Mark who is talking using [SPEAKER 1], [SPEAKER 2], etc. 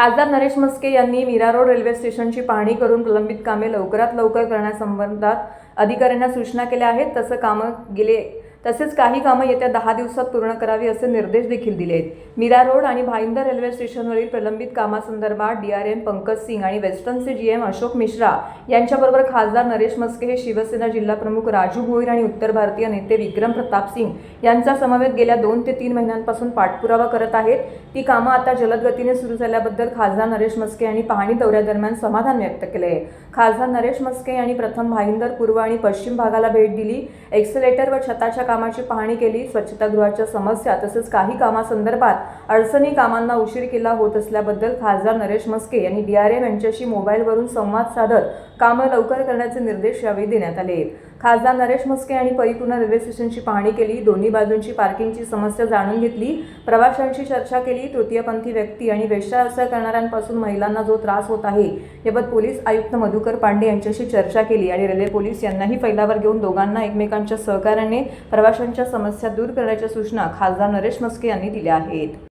[SPEAKER 1] खासदार नरेश मस्के यांनी Mira road railway स्टेशनची पाहणी करून प्रलंबित कामे लवकरात लवकर करण्यासंबंधात अधिकाऱ्यांना सूचना केल्या आहेत. तसं कामं गेले तसेच काही कामं येत्या दहा दिवसात पूर्ण करावी असे निर्देश देखील दिले आहेत. मीरा रोड आणि भाईंदर रेल्वे स्टेशनवरील प्रलंबित कामासंदर्भात D R M Pankaj Singh आणि वेस्टर्नचे जीएम अशोक मिश्रा यांच्याबरोबर खासदार नरेश मस्के हे शिवसेना जिल्हाप्रमुख राजू भोईर आणि उत्तर भारतीय नेते विक्रम प्रताप सिंग यांचा समवेत गेल्या दोन ते तीन महिन्यांपासून पाठपुरावा करत आहेत. ती कामं आता जलद गतीने सुरू झाल्याबद्दल खासदार नरेश मस्के यांनी पाहणी दौऱ्यादरम्यान समाधान व्यक्त केले आहे. खासदार नरेश मस्के यांनी प्रथम भाईंदर पूर्व आणि पश्चिम भागाला भेट दिली. एक्सेलेटर व छताच्या कामाची पाहणी केली स्वच्छतागृहाच्या समस्या तसेच काही कामासंदर्भात अडचणी कामांना उशीर केला होत असल्याबद्दल खासदार नरेश मस्के यांनी एम यांच्याशी मोबाईलवरून संवाद साधत कामं लवकर करण्याचे निर्देश यावेळी देण्यात आले. खासदार नरेश मस्के यांनी परिपूर्ण रेल्वे स्टेशनची पाहणी केली दोन्ही बाजूंची पार्किंगची समस्या जाणून घेतली प्रवाशांशी चर्चा केली तृतीयपंथी व्यक्ती आणि वेश्याव्यवसाय करणाऱ्यांपासून महिलांना जो त्रास होत आहे याबाबत पोलीस आयुक्त मधुकर पांडे यांच्याशी चर्चा केली आणि रेल्वे पोलीस यांनाही फैलावर घेऊन दोघांना एकमेकांच्या सहकार्याने प्रवाशांच्या समस्या दूर करण्याच्या सूचना खासदार नरेश मस्के यांनी दिल्या आहेत.